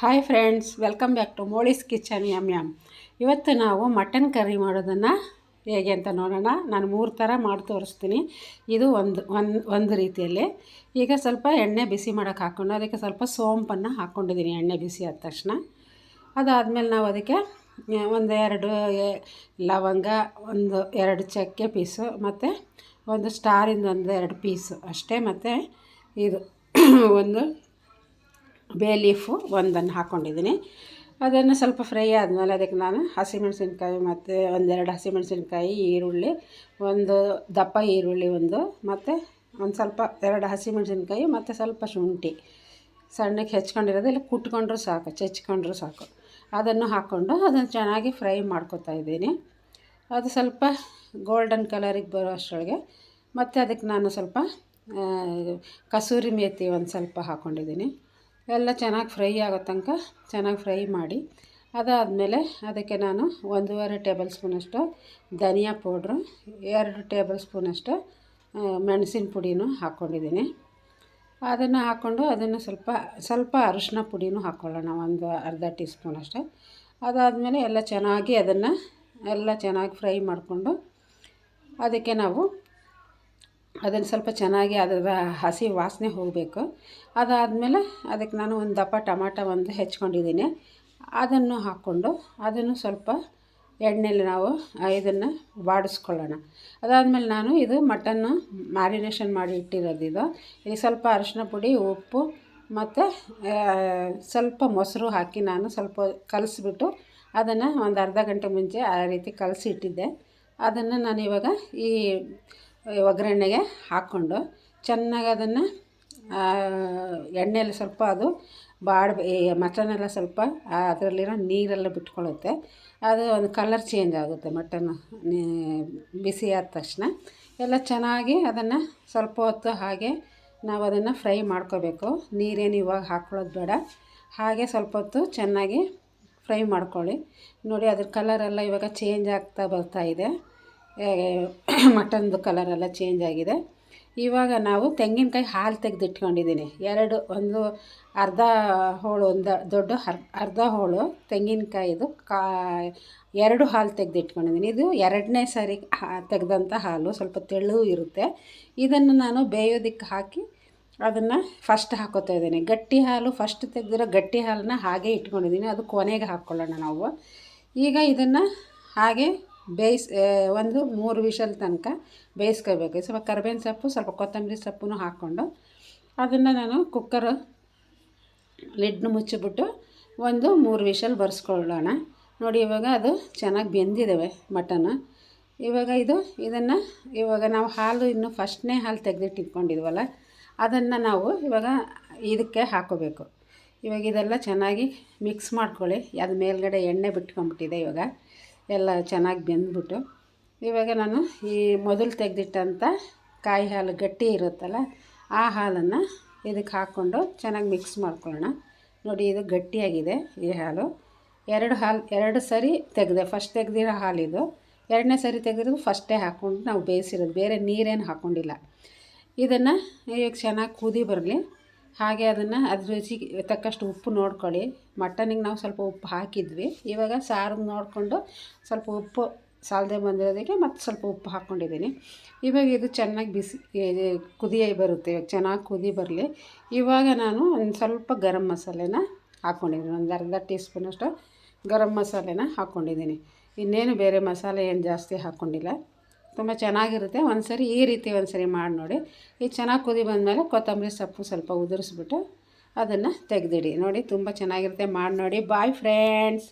Hi friends welcome back to Moli's kitchen yum yum ಇವತ್ತು ನಾವು mutton curry ಮಾಡೋದನ್ನು ಹೇಗೆ ಅಂತ ನೋಡೋಣ. ನಾನು ಮೂರು ಥರ ಮಾಡಿ ತೋರಿಸ್ತೀನಿ. ಇದು ಒಂದು ಒಂದು ಒಂದು ರೀತಿಯಲ್ಲಿ. ಈಗ ಸ್ವಲ್ಪ ಎಣ್ಣೆ ಬಿಸಿ ಮಾಡೋಕ್ಕೆ ಹಾಕ್ಕೊಂಡು, ಅದಕ್ಕೆ ಸ್ವಲ್ಪ ಸೋಂಪನ್ನು ಹಾಕ್ಕೊಂಡಿದ್ದೀನಿ ಎಣ್ಣೆ ಬಿಸಿ ಆದ ತಕ್ಷಣ. ಅದಾದಮೇಲೆ ನಾವು ಅದಕ್ಕೆ ಒಂದು ಎರಡು ಲವಂಗ, ಒಂದು ಎರಡು ಚಕ್ಕೆ ಪೀಸು, ಮತ್ತು ಒಂದು ಸ್ಟಾರಿಂದ ಒಂದು ಎರಡು ಪೀಸು ಅಷ್ಟೇ, ಮತ್ತು ಇದು, ಒಂದು ಬೇ ಲೀಫು ಒಂದನ್ನು ಹಾಕ್ಕೊಂಡಿದ್ದೀನಿ. ಅದನ್ನು ಸ್ವಲ್ಪ ಫ್ರೈ ಆದಮೇಲೆ ಅದಕ್ಕೆ ನಾನು ಹಸಿಮೆಣಸಿನ್ಕಾಯಿ ಮತ್ತು ಒಂದೆರಡು ಹಸಿಮೆಣಸಿನ್ಕಾಯಿ, ಈರುಳ್ಳಿ, ಒಂದು ದಪ್ಪ ಈರುಳ್ಳಿ ಒಂದು ಮತ್ತು ಒಂದು ಸ್ವಲ್ಪ ಎರಡು ಹಸಿಮೆಣಸಿನ್ಕಾಯಿ ಮತ್ತು ಸ್ವಲ್ಪ ಶುಂಠಿ. ಸಣ್ಣಕ್ಕೆ ಹೆಚ್ಕೊಂಡಿರೋದು ಇಲ್ಲ, ಕುಟ್ಕೊಂಡ್ರೂ ಸಾಕು, ಚೆಚ್ಕೊಂಡ್ರೂ ಸಾಕು. ಅದನ್ನು ಹಾಕ್ಕೊಂಡು ಅದನ್ನು ಚೆನ್ನಾಗಿ ಫ್ರೈ ಮಾಡ್ಕೊತಾ ಇದ್ದೀನಿ. ಅದು ಸ್ವಲ್ಪ ಗೋಲ್ಡನ್ ಕಲರಿಗೆ ಬರೋ ಅಷ್ಟರೊಳಗೆ. ಮತ್ತು ಅದಕ್ಕೆ ನಾನು ಸ್ವಲ್ಪ ಕಸೂರಿ ಮೇಥಿ ಒಂದು ಸ್ವಲ್ಪ ಹಾಕ್ಕೊಂಡಿದ್ದೀನಿ. ಎಲ್ಲ ಚೆನ್ನಾಗಿ ಫ್ರೈ ಆಗೋ ತನಕ ಚೆನ್ನಾಗಿ ಫ್ರೈ ಮಾಡಿ. ಅದಾದಮೇಲೆ ಅದಕ್ಕೆ ನಾನು ಒಂದೂವರೆ ಟೇಬಲ್ ಸ್ಪೂನಷ್ಟು ಧನಿಯಾ ಪೌಡ್ರು, ಎರಡು ಟೇಬಲ್ ಸ್ಪೂನಷ್ಟು ಮೆಣಸಿನ ಪುಡಿನೂ ಹಾಕ್ಕೊಂಡಿದ್ದೀನಿ. ಅದನ್ನು ಹಾಕ್ಕೊಂಡು ಅದನ್ನು ಸ್ವಲ್ಪ ಸ್ವಲ್ಪ ಅರಿಶಿನ ಪುಡಿನೂ ಹಾಕ್ಕೊಳ್ಳೋಣ ಒಂದು ಅರ್ಧ ಟೀ ಸ್ಪೂನಷ್ಟು ಅದಾದಮೇಲೆ ಎಲ್ಲ ಚೆನ್ನಾಗಿ ಅದನ್ನು ಎಲ್ಲ ಚೆನ್ನಾಗಿ ಫ್ರೈ ಮಾಡಿಕೊಂಡು ಅದಕ್ಕೆ ನಾವು ಅದನ್ನು ಸ್ವಲ್ಪ ಚೆನ್ನಾಗಿ ಅದರ ಹಸಿ ವಾಸನೆ ಹೋಗಬೇಕು. ಅದಾದಮೇಲೆ ಅದಕ್ಕೆ ನಾನು ಒಂದು ದಪ್ಪ ಟಮಾಟ ಒಂದು ಹೆಚ್ಕೊಂಡಿದ್ದೀನಿ. ಅದನ್ನು ಹಾಕ್ಕೊಂಡು ಅದನ್ನು ಸ್ವಲ್ಪ ಎಣ್ಣೆಯಲ್ಲಿ ನಾವು ಇದನ್ನು ಬಾಡಿಸ್ಕೊಳ್ಳೋಣ. ಅದಾದಮೇಲೆ ನಾನು ಇದು ಮಟನ್ನು ಮ್ಯಾರಿನೇಷನ್ ಮಾಡಿ ಇಟ್ಟಿರೋದು ಇದು. ಈಗ ಸ್ವಲ್ಪ ಅರಿಶಿನ ಪುಡಿ, ಉಪ್ಪು ಮತ್ತು ಸ್ವಲ್ಪ ಮೊಸರು ಹಾಕಿ ನಾನು ಸ್ವಲ್ಪ ಕಲಿಸ್ಬಿಟ್ಟು ಅದನ್ನು ಒಂದು ಅರ್ಧ ಗಂಟೆ ಮುಂಚೆ ಆ ರೀತಿ ಕಲಸಿ ಇಟ್ಟಿದ್ದೆ. ಅದನ್ನು ನಾನು ಇವಾಗ ಈ ಒಗ್ಗರಣೆಗೆ ಹಾಕ್ಕೊಂಡು ಚೆನ್ನಾಗಿ ಅದನ್ನು ಎಣ್ಣೆಯಲ್ಲಿ ಸ್ವಲ್ಪ ಅದು ಬಾಡ್ ಮಟನೆಲ್ಲ ಸ್ವಲ್ಪ ಅದರಲ್ಲಿರೋ ನೀರೆಲ್ಲ ಬಿಟ್ಕೊಳ್ಳುತ್ತೆ. ಅದು ಒಂದು ಕಲರ್ ಚೇಂಜ್ ಆಗುತ್ತೆ ಮಟನ್ ಬಿಸಿ ಆದ ತಕ್ಷಣ. ಎಲ್ಲ ಚೆನ್ನಾಗಿ ಅದನ್ನು ಸ್ವಲ್ಪ ಹೊತ್ತು ಹಾಗೆ ನಾವು ಅದನ್ನು ಫ್ರೈ ಮಾಡ್ಕೋಬೇಕು. ನೀರೇನು ಇವಾಗ ಹಾಕ್ಕೊಳ್ಳೋದು ಬೇಡ. ಹಾಗೆ ಸ್ವಲ್ಪ ಹೊತ್ತು ಚೆನ್ನಾಗಿ ಫ್ರೈ ಮಾಡ್ಕೊಳ್ಳಿ. ನೋಡಿ ಅದ್ರ ಕಲರೆಲ್ಲ ಇವಾಗ ಚೇಂಜ್ ಆಗ್ತಾ ಬರ್ತಾ ಇದೆ. ಮಟನ್ದು ಕಲರೆಲ್ಲ ಚೇಂಜ್ ಆಗಿದೆ. ಇವಾಗ ನಾವು ತೆಂಗಿನಕಾಯಿ ಹಾಲು ತೆಗೆದಿಟ್ಕೊಂಡಿದ್ದೀನಿ ಎರಡು, ಒಂದು ಅರ್ಧ ಹೋಳು, ಒಂದು ದೊಡ್ಡ ಅರ್ಧ ಹೋಳು ತೆಂಗಿನಕಾಯಿದು ಕಾ, ಎರಡು ಹಾಲು ತೆಗೆದಿಟ್ಕೊಂಡಿದ್ದೀನಿ ಇದು ಎರಡನೇ ಸಾರಿ ತೆಗೆದಂಥ ಹಾಲು, ಸ್ವಲ್ಪ ತೆಳು ಇರುತ್ತೆ. ಇದನ್ನು ನಾನು ಬೇಯೋದಕ್ಕೆ ಹಾಕಿ ಅದನ್ನು ಫಸ್ಟ್ ಹಾಕೋತಾ ಇದ್ದೀನಿ. ಗಟ್ಟಿ ಹಾಲು ಫಸ್ಟ್ ತೆಗೆದಿರೋ ಗಟ್ಟಿ ಹಾಲನ್ನ ಹಾಗೆ ಇಟ್ಕೊಂಡಿದ್ದೀನಿ ಅದು ಕೊನೆಗೆ ಹಾಕ್ಕೊಳ್ಳೋಣ ನಾವು. ಈಗ ಇದನ್ನು ಹಾಗೆ ಬೇಯಿಸ್ ಒಂದು ಮೂರು ವಿಷಲ್ ತನಕ ಬೇಯಿಸ್ಕೋಬೇಕು ಸ್ವಲ್ಪ ಕರ್ಬೇವಿನ ಸೊಪ್ಪು, ಸ್ವಲ್ಪ ಕೊತ್ತಂಬರಿ ಸೊಪ್ಪು ಹಾಕ್ಕೊಂಡು ಅದನ್ನು ನಾನು ಕುಕ್ಕರ್ ಲಿಡ್ನ ಮುಚ್ಚಿಬಿಟ್ಟು ಒಂದು ಮೂರು ವಿಷಲ್ ಬರ್ಸ್ಕೊಳ್ಳೋಣ. ನೋಡಿ, ಇವಾಗ ಅದು ಚೆನ್ನಾಗಿ ಬೆಂದಿದ್ದಾವೆ ಮಟನ್ ಇವಾಗ ಇದು, ಇದನ್ನು ಇವಾಗ ನಾವು ಹಾಲು ಇನ್ನು ಫಸ್ಟ್ನೇ ಹಾಲು ತೆಗೆದಿಟ್ಟಿಟ್ಕೊಂಡಿದ್ವಲ್ಲ, ಅದನ್ನು ನಾವು ಇವಾಗ ಇದಕ್ಕೆ ಹಾಕೋಬೇಕು. ಇವಾಗ ಇದೆಲ್ಲ ಚೆನ್ನಾಗಿ ಮಿಕ್ಸ್ ಮಾಡ್ಕೊಳ್ಳಿ. ಅದು ಮೇಲ್ಗಡೆ ಎಣ್ಣೆ ಬಿಟ್ಕೊಂಬಿಟ್ಟಿದೆ ಇವಾಗ. ಎಲ್ಲ ಚೆನ್ನಾಗಿ ಬೆಂದ್ಬಿಟ್ಟು. ಇವಾಗ ನಾನು ಈ ಮೊದಲು ತೆಗೆದಿಟ್ಟಂಥ ಕಾಯಿ ಹಾಲು ಗಟ್ಟಿ ಇರುತ್ತಲ್ಲ, ಆ ಹಾಲನ್ನು ಇದಕ್ಕೆ ಹಾಕ್ಕೊಂಡು ಚೆನ್ನಾಗಿ ಮಿಕ್ಸ್ ಮಾಡ್ಕೊಳ್ಳೋಣ. ನೋಡಿ, ಇದು ಗಟ್ಟಿಯಾಗಿದೆ ಈ ಹಾಲು. ಎರಡು ಹಾಲು, ಎರಡು ಸರಿ ತೆಗೆದೆ ಫಸ್ಟ್ ತೆಗೆದಿರೋ ಹಾಲಿದು ಎರಡನೇ ಸರಿ ತೆಗೆದಿರೋದು ಫಸ್ಟೇ ಹಾಕ್ಕೊಂಡು ನಾವು ಬೇಯಿಸಿರೋದು, ಬೇರೆ ನೀರೇನು ಹಾಕ್ಕೊಂಡಿಲ್ಲ. ಇದನ್ನು ಈಗ ಚೆನ್ನಾಗಿ ಕುದಿ ಬರಲಿ. ಹಾಗೆ ಅದನ್ನು ಅದ್ರ ರುಚಿಗೆ ತಕ್ಕಷ್ಟು ಉಪ್ಪು ನೋಡ್ಕೊಳ್ಳಿ. ಮಟನಿಗೆ ನಾವು ಸ್ವಲ್ಪ ಉಪ್ಪು ಹಾಕಿದ್ವಿ. ಇವಾಗ ಸಾರು ನೋಡಿಕೊಂಡು ಸ್ವಲ್ಪ ಉಪ್ಪು ಸಾಲದೆ ಬಂದಿರೋದಕ್ಕೆ ಮತ್ತು ಸ್ವಲ್ಪ ಉಪ್ಪು ಹಾಕ್ಕೊಂಡಿದ್ದೀನಿ. ಇವಾಗ ಇದು ಚೆನ್ನಾಗಿ ಬಿಸಿ ಕುದಿಯಾಗಿ ಕುದಿಯೇ ಬರುತ್ತೆ. ಇವಾಗ ಚೆನ್ನಾಗಿ ಕುದಿ ಬರಲಿ. ಇವಾಗ ನಾನು ಒಂದು ಸ್ವಲ್ಪ ಗರಂ ಮಸಾಲೆನ ಹಾಕ್ಕೊಂಡಿದ್ದೀನಿ ಒಂದು ಅರ್ಧ ಟೀ ಸ್ಪೂನಷ್ಟು ಗರಂ ಮಸಾಲೆನ ಹಾಕ್ಕೊಂಡಿದ್ದೀನಿ ಇನ್ನೇನು ಬೇರೆ ಮಸಾಲೆ ಏನು ಜಾಸ್ತಿ ಹಾಕ್ಕೊಂಡಿಲ್ಲ ತುಂಬ ಚೆನ್ನಾಗಿರುತ್ತೆ. ಒಂದು ಸರಿ ಈ ರೀತಿ ಒಂದು ಸರಿ ಮಾಡಿ ನೋಡಿ. ಈ ಚೆನ್ನಾಗಿ ಕುದಿ ಬಂದಮೇಲೆ ಕೊತ್ತಂಬರಿ ಸೊಪ್ಪು ಸ್ವಲ್ಪ ಉದುರಿಸ್ಬಿಟ್ಟು ಅದನ್ನು ತೆಗೆದಿಡಿ. ನೋಡಿ, ತುಂಬ ಚೆನ್ನಾಗಿರುತ್ತೆ. ಮಾಡಿ ನೋಡಿ. Bye friends